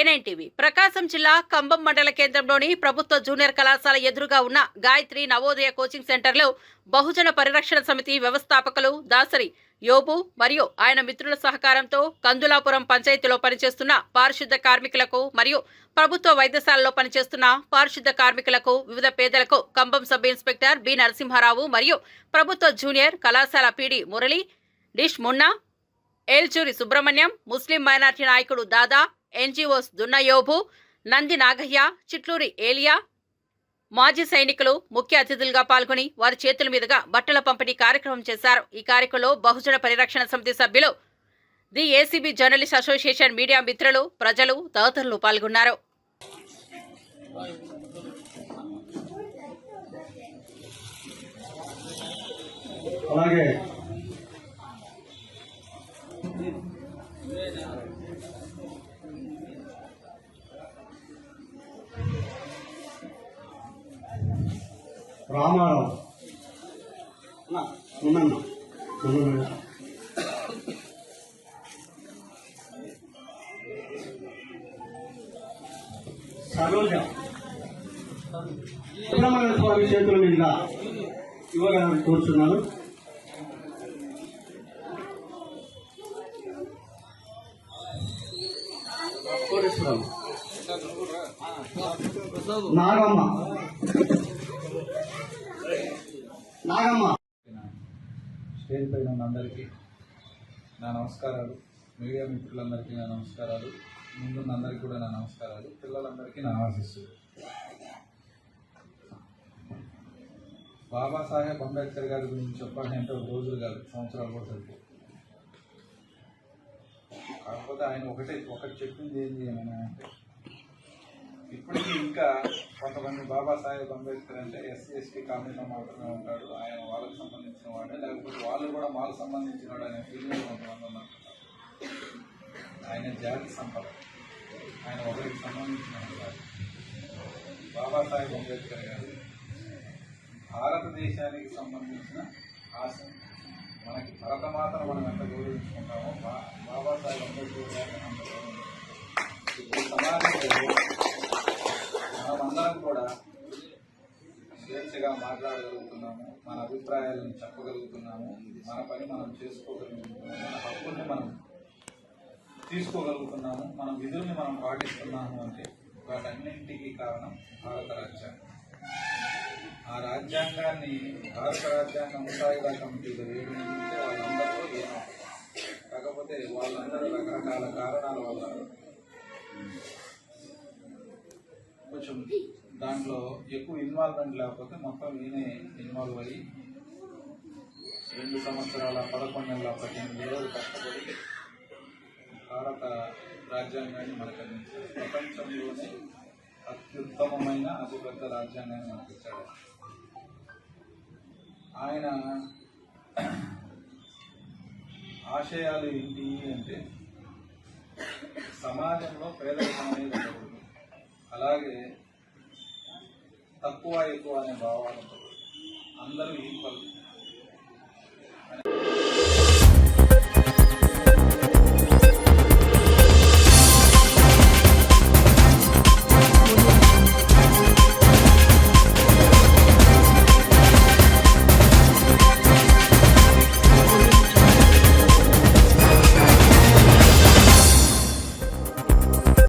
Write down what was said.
A9 ప్రకాశం జిల్లా కంబం మండల కేంద్రంలోని ప్రభుత్వ జూనియర్ కళాశాల ఎదురుగా ఉన్న గాయత్రి నవోదయ కోచింగ్ సెంటర్లో బహుజన పరిరక్షణ సమితి వ్యవస్థాపకులు దాసరి యోబు మరియు ఆయన మిత్రుల సహకారంతో కందులాపురం పంచాయతీలో పనిచేస్తున్న పారిశుద్ధ కార్మికులకు మరియు ప్రభుత్వ వైద్యశాలలో పనిచేస్తున్న పారిశుద్ధ కార్మికులకు వివిధ పేదలకు Kambam sub inspector B Narasimharao మరియు ప్రభుత్వ జూనియర్ కళాశాల PD Murali dish Munna Elchuri Subrahmanyam Muslim minority నాయకుడు దాదా ఎన్జిఓస్ దున్నయోబు నంది నాగయ్య చిట్లూరి ఏలియా మాజీ సైనికులు ముఖ్య అతిథులుగా పాల్గొని వారి చేతుల మీదుగా బట్టల పంపిణీ కార్యక్రమం చేశారు. ఈ కార్యక్రమంలో బహుజన పరిరక్షణ సమితి సభ్యులు the ACB journalist association media మిత్రులు ప్రజలు తదితరులు పాల్గొన్నారు. అలాగే రామారావు. ఉన్నన్న ఉన్నన్న. సరోజ. సుబ్రహ్మణ్య స్వామి చేతుల మీద ఇవ్వగలని కోటేశ్వరం నాగమ్మ. నాగమ్మ. స్టేజ్ పైన ఉన్న అందరికీ నా నమస్కారాలు. మీడియా మిత్రులందరికీ నా నమస్కారాలు. ముందున్న అందరికీ కూడా నా నమస్కారాలు. పిల్లలందరికీ నా ఆశిస్సులు. బాబాసాహెబ్ అంబేద్కర్ గారి గురించి చెప్పాలి అంటే ఒక రోజులు కాదు సంవత్సరాలు కూడా సరిపోవు కాకపోతే ఆయన ఒకటే ఒకటి చెప్పింది ఏంటి అని అంటే ఇప్పటికీ ఇంకా కొంతమంది బాబాసాహెబ్ అంబేద్కర్ అంటే ఎస్సీ ఎస్టీ కాలనీలో మాత్రమే ఉంటాడు ఆయన వాళ్ళకి సంబంధించిన వాడే లేకపోతే వాళ్ళు కూడా మాకు సంబంధించిన వాడు అనే ఫీలింగ్ కొంతమంది ఉన్నారు. ఆయన జాతి సంపద. ఆయన ఒకరికి సంబంధించిన వాడు కాదు. బాబాసాహెబ్ అంబేద్కర్ గారు భారతదేశానికి సంబంధించిన ఆశ మనకి భరతమాతను మనం ఎంత గౌరవించుకుంటామో బా బాబాసాహెబ్ అంబేద్కర్ గారిని అంత గౌరవించుకుంటాం. ఇప్పుడు సమాజంలో మనమందరం కూడా స్వేచ్ఛగా మాట్లాడగలుగుతున్నాము మన అభిప్రాయాలను చెప్పగలుగుతున్నాము మన పని మనం చేసుకోగలుగుతున్నాము మన హక్కుల్ని మనం తీసుకోగలుగుతున్నాము మన విధుల్ని మనం పాటిస్తున్నాము అంటే వాటన్నింటికీ కారణం భారత రాజ్యాంగం. ఆ రాజ్యాంగాన్ని భారత రాజ్యాంగ ముసాయిదా కమిటీలో వేయడం వాళ్ళందరూ ఏమో. కాకపోతే వాళ్ళందరూ రకరకాల కారణాల వల్ల కొంచెం దాంట్లో ఎక్కువ ఇన్వాల్వ్మెంట్ లేకపోతే మొత్తం ఈయనే ఇన్వాల్వ్ అయ్యి రెండు సంవత్సరాల పదకొండు నెలల పద్దెనిమిది రోజులు కష్టపడి భారత రాజ్యాంగాన్ని మనకు అందించారు ప్రపంచంలోనే అత్యుత్తమమైన అతిపెద్ద రాజ్యాంగాన్ని మనకు ఇచ్చాడు ఆయన ఆశయాలు ఏంటి అంటే సమాజంలో పేదరికం అనేది అలాగే తక్కువ ఎక్కువ అనే భావాలు అందరూ ఈక్వల్